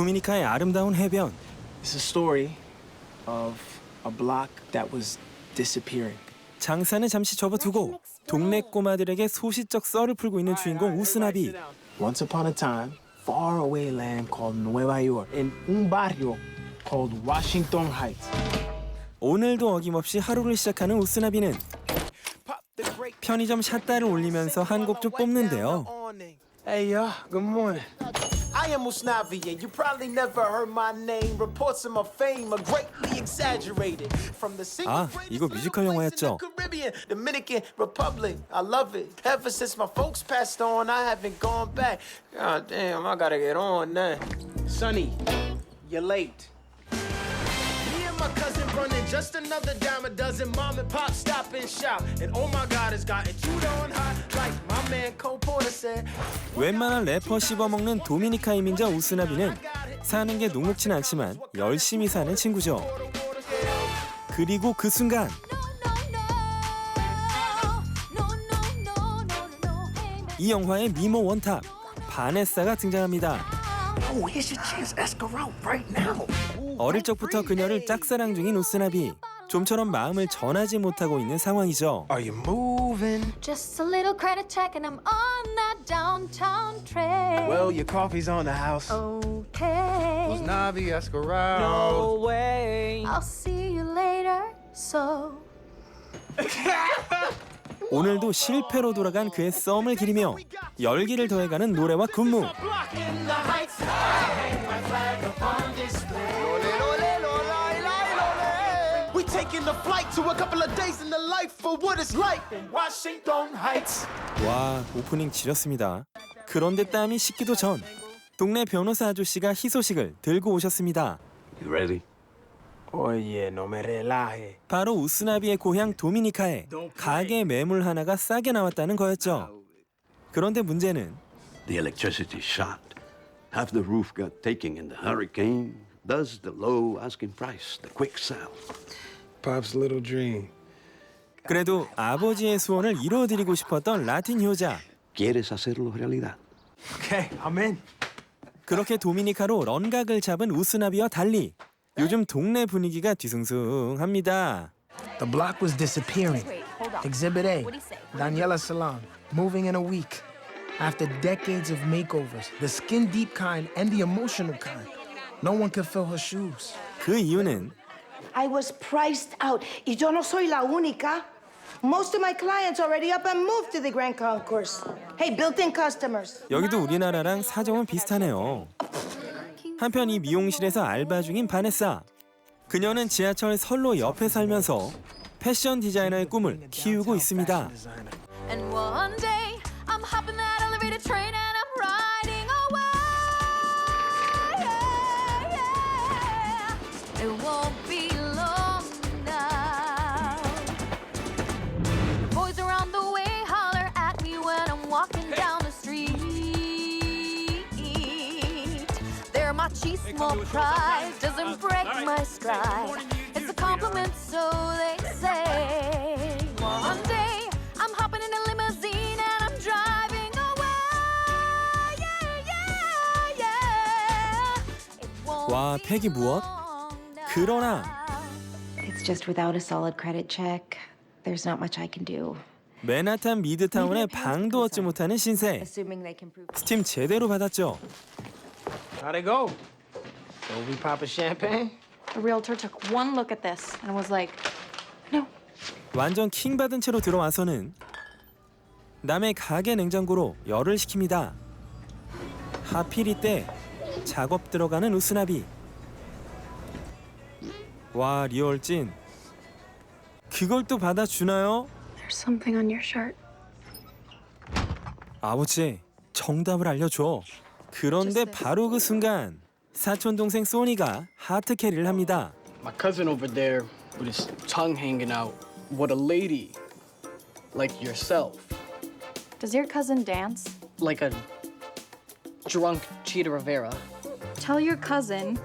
도미니카의 아름다운 해변. It's a story of a block that was disappearing. 장사는 잠시 접어두고 동네 꼬마들에게 소시적 썰을 풀고 있는 주인공 우스나비. Once upon a time, far away land called Nueva York, in un barrio called Washington Heights. 오늘도 어김없이 하루를 시작하는 우스나비는 편의점 샷다를 올리면서 한 곡 좀 뽑는데요. Hey, y'all. Good morning. I am Usnavi, and you probably never heard my name. Reports of my fame are greatly exaggerated. From the single 아, greatest 이거 little 뮤지컬 place in 영화였죠? the Caribbean, Dominican Republic. I love it. Ever since my folks passed on, I haven't gone back. God damn, I gotta get on now. Sonny, you're late. My cousin running just another dime a dozen. Mom and pop stop and shop. And oh my god, it's gotten too darn hot. Like my man Cole Porter said. 웬만한 래퍼 씹어먹는 도미니카 이민자 우스나비는 사는 게 녹록진 않지만 열심히 사는 친구죠. 그리고 그 순간 이 영화의 미모 원탑 바네사가 등장합니다. Oh, here's your chance. Ask her out right now. 어릴 적부터 그녀를 짝사랑 중인 우스나비. 좀처럼 마음을 전하지 못하고 있는 상황이죠. Are you moving? Just a little credit check and I'm on that downtown train. Well, your coffee's on the house. okay. Navi, ask around. way. I'll see you later. So 오늘도 실패로 돌아간 그의 썸을 기리며 열기를 더해가는 노래와 군무. We taking the flight to a couple of days in the life for what it's like in Washington Heights. 와 오프닝 지렸습니다. 그런데 땀이 식기도 전 동네 변호사 아저씨가 희소식을 들고 오셨습니다. You ready? Oye, no me relaje. 바로 우스나비의 고향 도미니카에 가게 매물 하나가 싸게 나왔다는 거였죠. 그런데 문제는 The electricity shot. Half the roof got taken in the hurricane. Thus the low asking price, the quick sell. Pop's little dream. 그래도 아버지의 소원을 이루어드리고 싶었던 라틴 효자. ¿Quieres hacerlo realidad? Okay, I'm in. 그렇게 도미니카로 런각을 잡은 우스나비와 달리 요즘 동네 분위기가 뒤숭숭합니다. The block was disappearing. Exhibit A, Daniela Salon, moving in a week. After decades of makeovers, the skin deep kind and the emotional kind, no one could fill her shoes. 그 이유는 I was priced out. Y yo no soy la única. Most of my clients already up and moved to the Grand Concourse. Hey, built-in customers. 여기도 우리나라랑 사정은 비슷하네요. 한편 이 미용실에서 알바 중인 바네사. 그녀는 지하철 선로 옆에 살면서 패션 디자이너의 꿈을 키우고 있습니다. and one day I'm hopping that elevated train Their machismo pride doesn't break my stride. It's a compliment, so they say. One day I'm hopping in a limousine and I'm driving away. Yeah, yeah, yeah. It won't 와, be 팩이 무엇? long now. 그러나 It's just without a solid credit check, there's not much I can do. 맨하탄 미드타운의 방도 얻지 못하는 신세. Assuming they can prove. 스팀 제대로 받았죠. It go? Will we pop a champagne? The realtor took one look at this and was like, no. 완전 킹 받은 채로 들어와서는 남의 가게 냉장고로 열을 식힙니다. 하필 이때 작업 들어가는 우스나비. 와 리얼 찐. 그걸 또 받아주나요? There's something on your shirt. 아버지 정답을 알려줘. 그런데 바로 그 순간 사촌 동생 소니가 하트 캐리를 합니다. My cousin over there with his tongue hanging out. What a lady. Like yourself. Does your cousin dance? Like a drunk Cheetah Rivera. Tell your cousin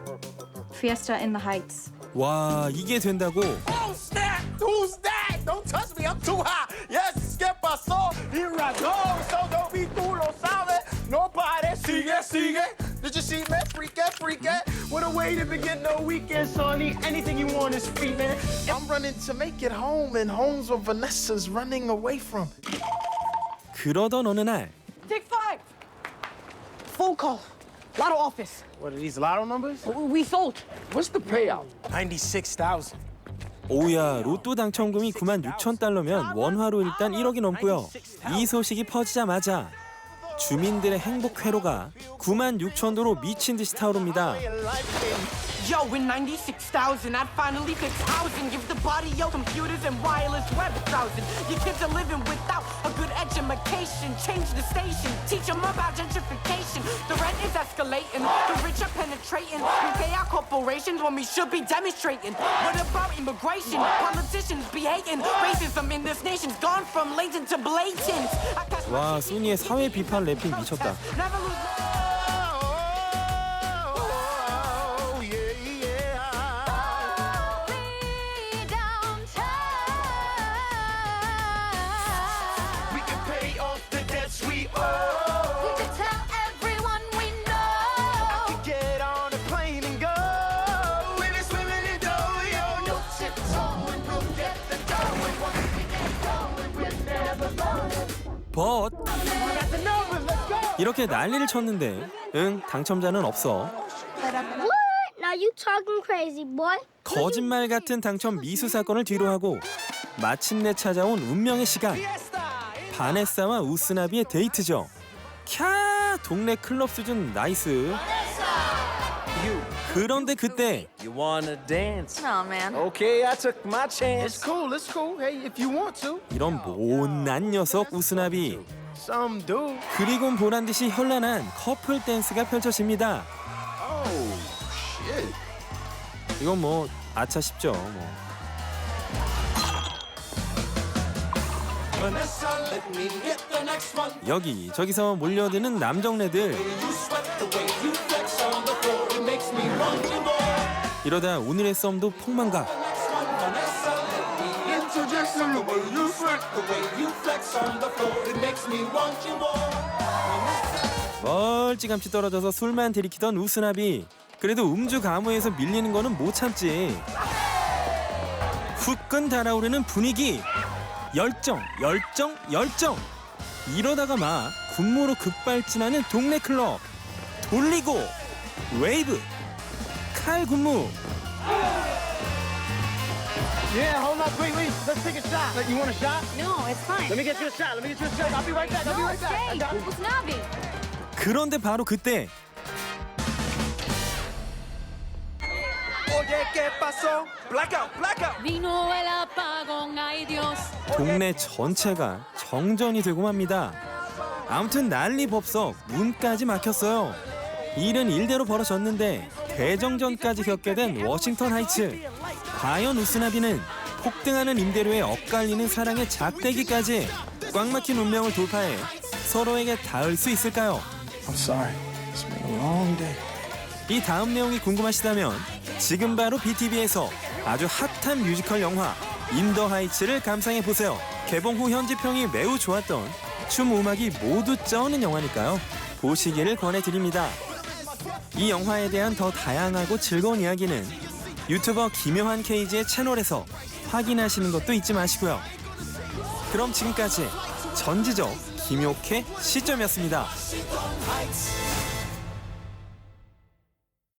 Fiesta in the Heights. 와 이게 된다고? Oh snap! Who's that? Don't touch me, I'm too high. Yes, ¿qué pasó? Here I go. So don't be tú lo sabes. No pares sigue, sigue. Did you see, man? Freak it, freak it. What a way to begin the weekend, Sonny. Anything you want is free, man. I'm running to make it home, and home's where Vanessa's running away from. 그러던 어느 날 Take five. Phone call. Lotto office. What are these lotto numbers? We sold. What's the payout? 96,000. 오야 로또 당첨금이 9만 6천 달러면 원화로 일단 1억이 넘고요. 이 소식이 퍼지자마자 주민들의 행복 회로가 9만 6천 도로 미친 듯이 타오릅니다. Yo, with 96,000, I'd finally fix housing. Give the body yo computers and wireless web browsing. Your kids are living without a good education. Change the station, teach them about gentrification. The rent is escalating, the rich are penetrating. We pay our corporations when we should be demonstrating. What about immigration? Politicians be hating. Racism in this nation's gone from latent to blatant. I catch my 와 소니의 사회 비판 래핑 미쳤다. 이렇게 난리를 쳤는데 응 당첨자는 없어. What? Now you talking crazy, boy? 거짓말 같은 당첨 미수 사건을 뒤로하고 마침내 찾아온 운명의 시간. 바네사와 우스나비의 데이트죠. 캬 동네 클럽 수준 나이스. 그런데 그때 You wanna dance? Oh man. Okay, I took my chance. It's cool, it's cool. Hey, if you want to. 이런 못난 녀석 우스나비 Some do. 그리곤 보란 듯이 현란한 커플 댄스가 펼쳐집니다. Oh, shit. 이건 뭐 아차 싶죠. 뭐. Vanessa, let me hit the next one. 여기 저기서 몰려드는 남정네들 You sweat the way you flex on the floor. It makes me want you more. 이러다 오늘의 썸도 폭망각. Me some the way you sweat the way you flex on the floor. It makes me want you more. 멀찌감치 떨어져서 술만 들이키던 우스나비. 그래도 음주 가무에서 밀리는 거는 못 참지. 후끈 달아오르는 분위기. 열정 열정 열정. 이러다가 막 군무로 급발진하는 동네 클럽. 돌리고 웨이브. 칼 군무 Yeah, hold up, wait, wait. Let's take a shot. You want a shot? No, it's fine. Let me get you a shot. Let me get you a shot. I'll be right back. I'll be No, right back. Stay. it. Usnavi. 그런데 바로 그때 Oye, ¿qué pasó? Blackout, blackout. Vino el apagón, ay Dios. 동네 전체가 정전이 되고 맙니다. 아무튼 난리 법석 문까지 막혔어요. 일은 일대로 벌어졌는데 대정전까지 겪게 된 워싱턴 하이츠. 과연 우스나비는 폭등하는 임대료에 엇갈리는 사랑의 작대기까지 꽉 막힌 운명을 돌파해 서로에게 닿을 수 있을까요? I'm sorry. It's been a long day. 이 다음 내용이 궁금하시다면 지금 바로 BTV에서 아주 핫한 뮤지컬 영화 인더 하이츠를 감상해 보세요. 개봉 후 현지 평이 매우 좋았던 춤 음악이 모두 쩌는 영화니까요. 보시기를 권해드립니다. 이 영화에 대한 더 다양하고 즐거운 이야기는 유튜버 김요한 케이지의 채널에서 확인하시는 것도 잊지 마시고요. 그럼 지금까지 전지적 김요케 시점이었습니다.